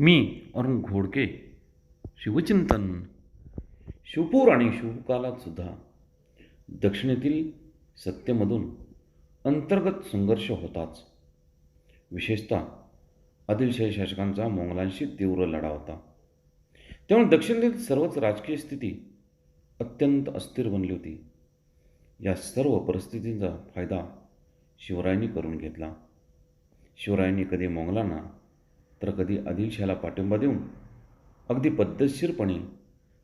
मी अरुण घोडके शिवचिंतन शिवपूर आणि शिवकालात सुद्धा दक्षिणेतील सत्तेमधून अंतर्गत संघर्ष होताच. विशेषतः आदिलशाही शासकांचा मोंगलांशी तीव्र लढा होता. त्यामुळे दक्षिणेतील सर्वच राजकीय स्थिती अत्यंत अस्थिर बनली होती. या सर्व परिस्थितींचा फायदा शिवरायांनी करून घेतला. शिवरायांनी कधी मोंगलांना तर कधी आदिलशाहाला पाठिंबा देऊन अगदी पद्धतशीरपणे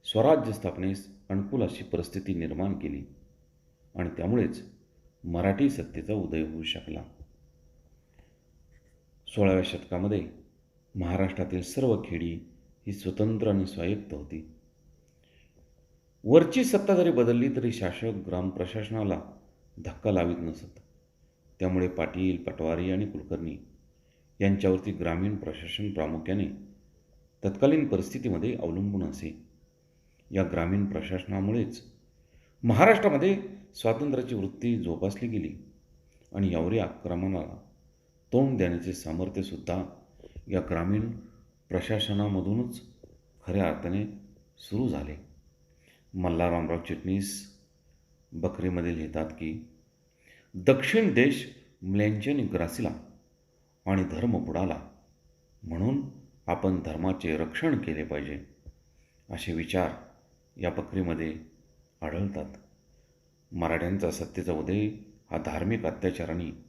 स्वराज्य स्थापनेस अनुकूल अशी परिस्थिती निर्माण केली आणि त्यामुळेच मराठी सत्तेचा उदय होऊ शकला. सोळाव्या शतकामध्ये महाराष्ट्रातील सर्व खेडी ही स्वतंत्र आणि स्वायत्त होती. वरची सत्ता जरी बदलली तरी शासक ग्रामप्रशासनाला धक्का लावित नसत. त्यामुळे पाटील पटवारी आणि कुलकर्णी यांच्यावरती ग्रामीण प्रशासन प्रामुख्याने तत्कालीन परिस्थितीमध्ये अवलंबून असे. या ग्रामीण प्रशासनामुळेच महाराष्ट्रामध्ये स्वातंत्र्याची वृत्ती जोपासली गेली आणि यावरी आक्रमणाला तोंड देण्याचे सामर्थ्यसुद्धा या ग्रामीण प्रशासनामधूनच खऱ्या अर्थाने सुरू झाले. मल्हाररामराव चिटणीस बकरीमध्ये लिहितात की दक्षिण देश म्लेंचेने ग्रासिला आणि धर्म बुडाला. म्हणून आपण धर्माचे रक्षण केले पाहिजे. असे विचार या बकरीमध्ये आढळतात. मराठ्यांचा सत्तेचा उदय हा धार्मिक अत्याचाराने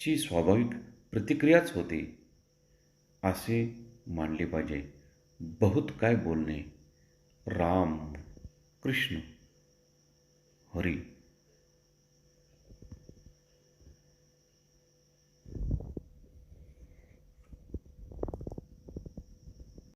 ची स्वाभाविक प्रतिक्रियाच होती. असे मानले पाहिजे. बहुत काय बोलणे? राम कृष्ण हरी.